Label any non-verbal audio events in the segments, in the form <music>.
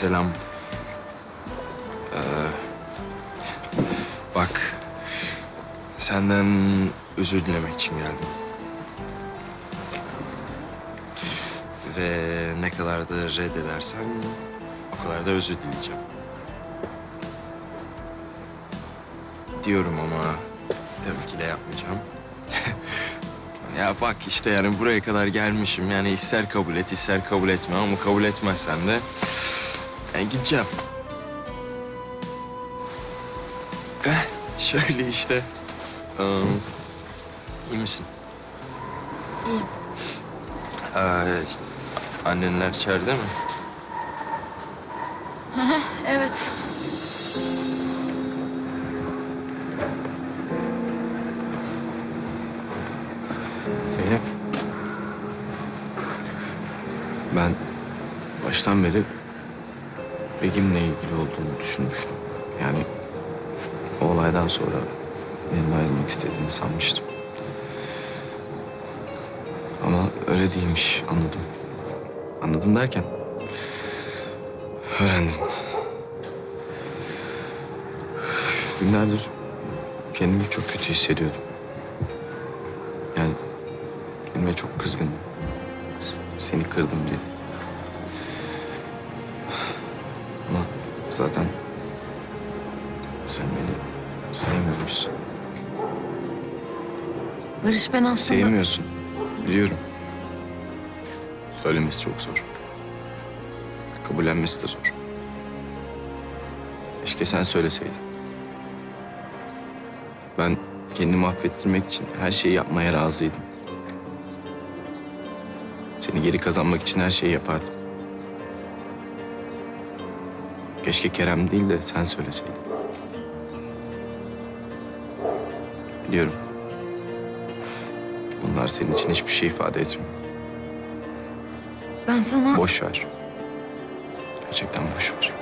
selam. Ee, bak, senden özür dilemek için geldim. Ve ne kadar da reddedersen o kadar da özür dileyeceğim. Diyorum ama tabii ki de yapmayacağım. <laughs> Ya bak işte yani buraya kadar gelmişim. Yani ister kabul et, ister kabul etme ama kabul etmezsen de yani gideceğim. Eh, şöyle işte. Um, iyi misin? İyiyim. Ee, annenler içeride mi? Evet. Zeynep. Ben baştan beri Begim'le ilgili olduğunu düşünmüştüm. Yani o olaydan sonra benim ayrılmak istediğini sanmıştım. Ama öyle değilmiş anladım. Anladım derken öğrendim. Günlerdir kendimi çok kötü hissediyordum. Yani kendime çok kızgınım. Seni kırdım diye. Zaten sen beni sevmiyormuşsun. Barış ben aslında... Sevmiyorsun. Biliyorum. Söylemesi çok zor. Kabullenmesi de zor. Keşke sen söyleseydin. Ben kendimi affettirmek için her şeyi yapmaya razıydım. Seni geri kazanmak için her şeyi yapardım. Keşke Kerem değil de sen söyleseydin. Biliyorum. Bunlar senin için hiçbir şey ifade etmiyor. Ben sana... Boş ver. Gerçekten boş ver.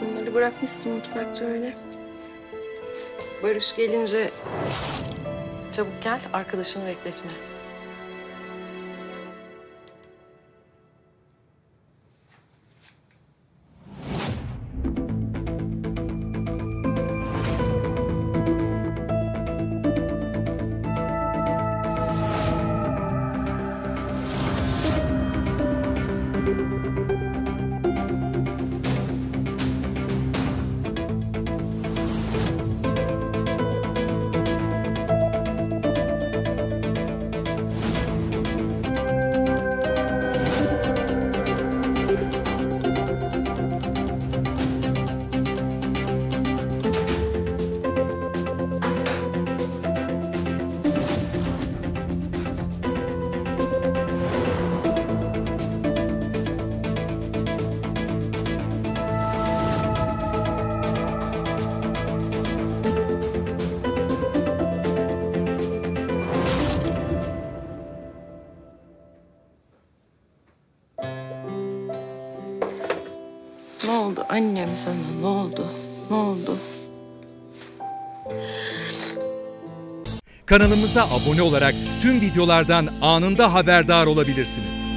Bunları bırakmışsın mutfakta öyle. Barış gelince çabuk gel, arkadaşını bekletme. Annem sana ne oldu? Ne oldu? Kanalımıza abone olarak tüm videolardan anında haberdar olabilirsiniz.